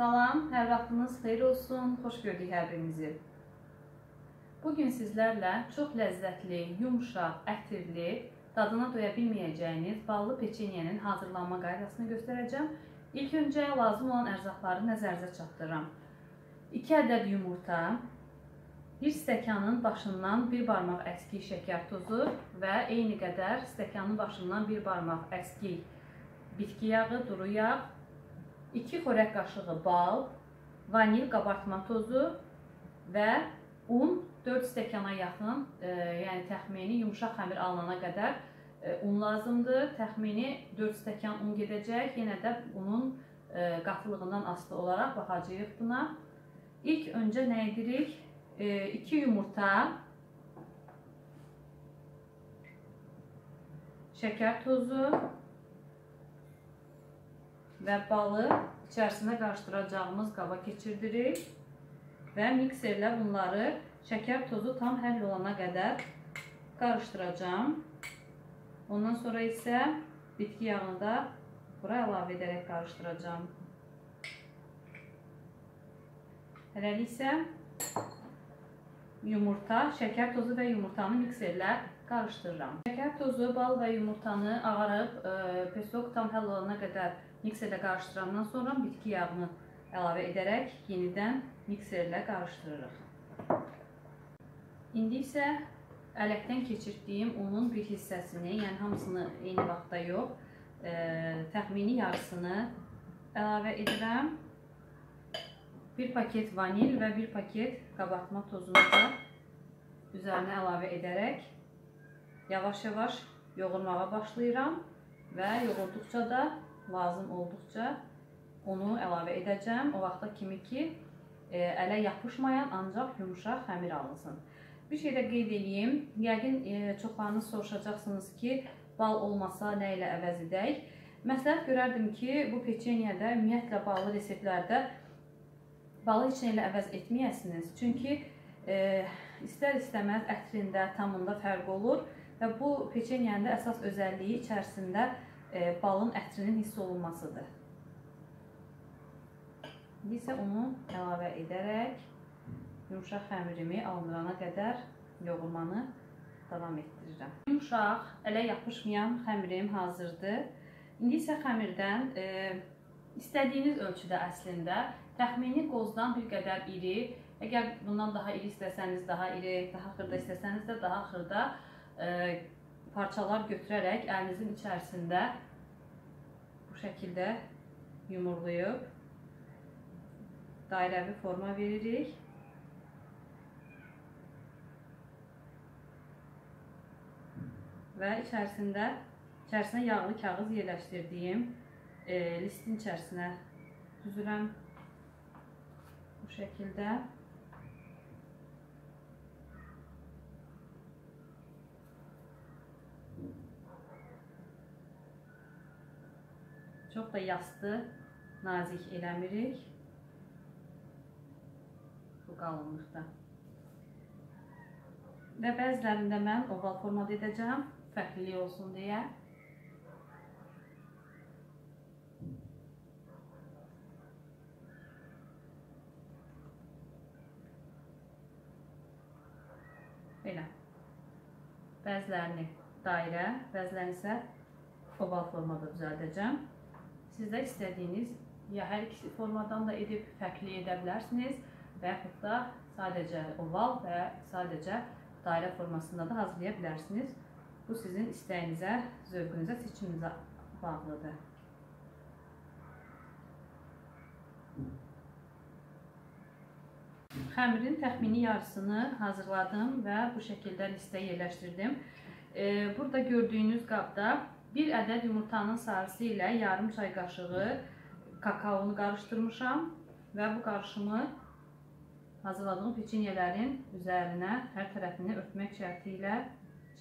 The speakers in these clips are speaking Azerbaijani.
Salam, hər vaxtınız xeyir olsun, xoş gördük hər birinizi. Bugün sizlərlə çox ləzzətli, yumşaq, ətirli, dadına doya bilməyəcəyiniz ballı peçenyenin hazırlanma qaydasını göstərəcəm. İlk öncə lazım olan ərzaqları nəzərinizə çatdırıram. 2 ədəd yumurta, 1 stəkanın başından 1 barmaq əskik şəkər tozu və eyni qədər stəkanın başından 1 barmaq əskik bitki yağı, duru yağ, 2 xörək qaşığı bal, vanil qabartma tozu və un 4 stəkana yaxın, e, yəni təxmini yumşaq xəmir alınana qədər e, un lazımdır. Təxmini 4 stəkan un gedəcək. Yenə də unun e, qatılığından asılı olaraq baxacağıq buna. İlk öncə nə edirik? 2 e, yumurta, şəkər tozu və balı içərisinə qarışdıracağımız qaba keçirdirik və mikserlə bunları şəkər tozu tam həll olana qədər qarışdıracağım. Ondan sonra isə bitki yağını da bura əlavə edərək qarışdıracağım. Hələlik isə yumurta, şəkər tozu və yumurtanı mikserlə qarışdırıram. Şəkər tozu, bal və yumurtanı ağarıb, e, pesok tam həll olana qədər mikserlə qarışdırandan sonra bitki yağını əlavə edərək yenidən mikserlə qarışdırırıq. İndi isə ələkdən keçirdiyim unun bir hissəsini, yəni hamısını eyni vaxtda yox, e, təxmini yarısını əlavə edirəm. Bir paket vanil və bir paket qabartma tozunu da üzərinə əlavə edərək yavaş-yavaş yoğurmağa başlayıram və yoğurduqca da lazım olduqca onu əlavə edəcəm. O vaxta kimi ki, e, ələ yapışmayan, ancaq yumuşaq xəmir alınsın. Bir şey də qeyd edeyim. Yəqin e, çoxlarınız soruşacaqsınız ki, bal olmasa nə ilə əvəz edək? Məsləhət görərdim ki, bu peçenyədə ümumiyyətlə ballı reseptlərdə balı heç nə ilə əvəz etməyəsiniz. Çünki e, istər-istəməz ətrində, tamında fərq olur və bu peçenyenin də əsas özəlliyi içərisində e, balın ətrinin hiss olunmasıdır. İndi isə onu əlavə edərək yumşaq xəmirimi alındırana qədər yoğurmanı davam etdirirəm. Yumşaq, ələ yapışmayan xəmirim hazırdır. İndi isə xəmirdən e, istədiyiniz ölçüdə əslində Təxmini qozdan bir qədər iri, əgər bundan daha iri istəsəniz, daha iri, daha xırda istəsəniz də daha xırda e, parçalar götürərək əlinizin içərisində bu şəkildə yumurlayıb dairəvi forma veririk. Və içərisində içərisinə yağlı kağız yerləşdirdiyim e, listin içərisinə düzürəm şəkildə. Çox da yastı, nazik eləmirik. Bu qalınlıqda. Və bəzilərində mən oval formada edəcəm, fərqlilik olsun deyə. Belə. Bəzilərini dairə, bəzilərini isə oval formada düzəldəcəm. Siz də istədiyiniz ya hər ikisi formadan da edib fərqli edə bilərsiniz və yaxud da sadəcə oval və sadəcə dairə formasında da hazırlaya bilərsiniz. Bu sizin istəyinizə, zövqünüzə, seçiminizə bağlıdır. Xəmirin təxmini yarısını hazırladım və bu şəkildə listə yerləşdirdim. Burada gördüyünüz qabda bir ədəd yumurtanın sarısı ilə yarım çay qaşığı kakaonu qarışdırmışam və bu qarışımı hazırladığım peçenyələrin üzərinə hər tərəfini örtmək şərti ilə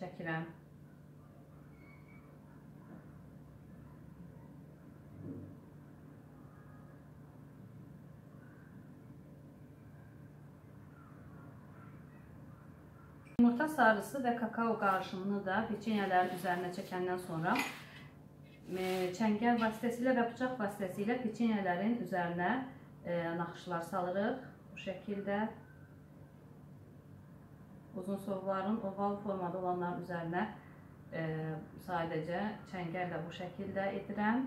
çəkirəm. Yumurta sarısı və kakao qarışımını da peçenyələrin üzərinə çəkəndən sonra e, çəngəl vasitəsilə və bıçaq vasitəsilə peçenyələrin üzərinə e, naxışlar salırıq bu şəkildə. Uzun sovların oval formada olanların üzərinə e, sadəcə çəngəllə bu şəkildə edirəm.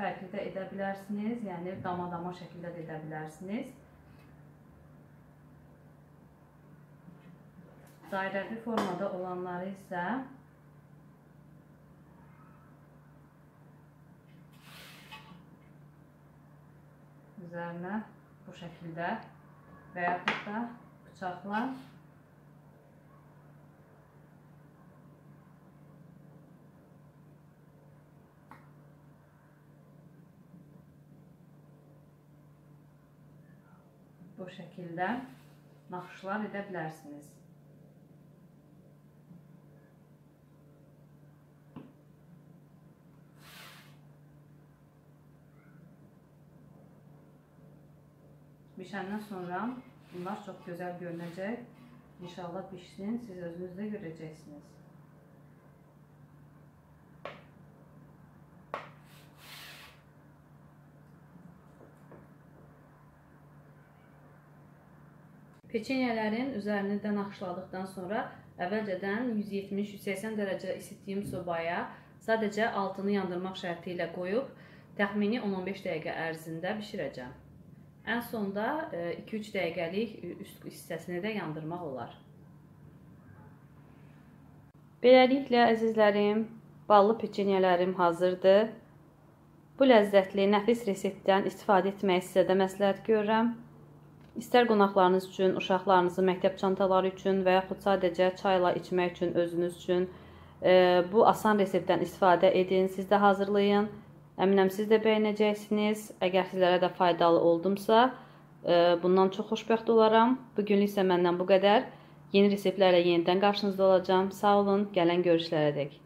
Fərqli də edə bilərsiniz, yəni dama-dama şəkildə də edə bilərsiniz. Dairəvi formada olanları isə üzərinə bu şəkildə və yaxud da bıçaqla bu şəkildə naxışlar edə bilərsiniz. Bişəndən sonra bunlar çox gözəl görünəcək. İnşallah bişsin, siz özünüz də görəcəksiniz. Peçenyələrin üzərini də naxışladıqdan sonra əvvəlcədən 170-180 dərəcə isitdiyim sobaya sadəcə altını yandırmaq şərti ilə qoyub təxmini 10-15 dəqiqə ərzində bişirəcəm. Ən sonda 2-3 e, dəqiqəlik üst hissəsini də yandırmaq olar. Beləliklə, əzizlərim, ballı peçenyələrim hazırdır. Bu ləzzətli, nəfis reseptdən istifadə etməyi sizə də məsləhət görürəm. İstər qonaqlarınız üçün, uşaqlarınızın məktəb çantaları üçün və yaxud sadəcə çayla içmək üçün, özünüz üçün e, bu asan reseptdən istifadə edin, siz də hazırlayın. Əminəm siz də bəyənəcəksiniz. Əgər sizlərə də faydalı oldumsa, e, bundan çox xoşbəxt olaram. Bu günlük isə məndən bu qədər. Yeni reseptlərlə yenidən qarşınızda olacağam. Sağ olun, gələn görüşlərə dək.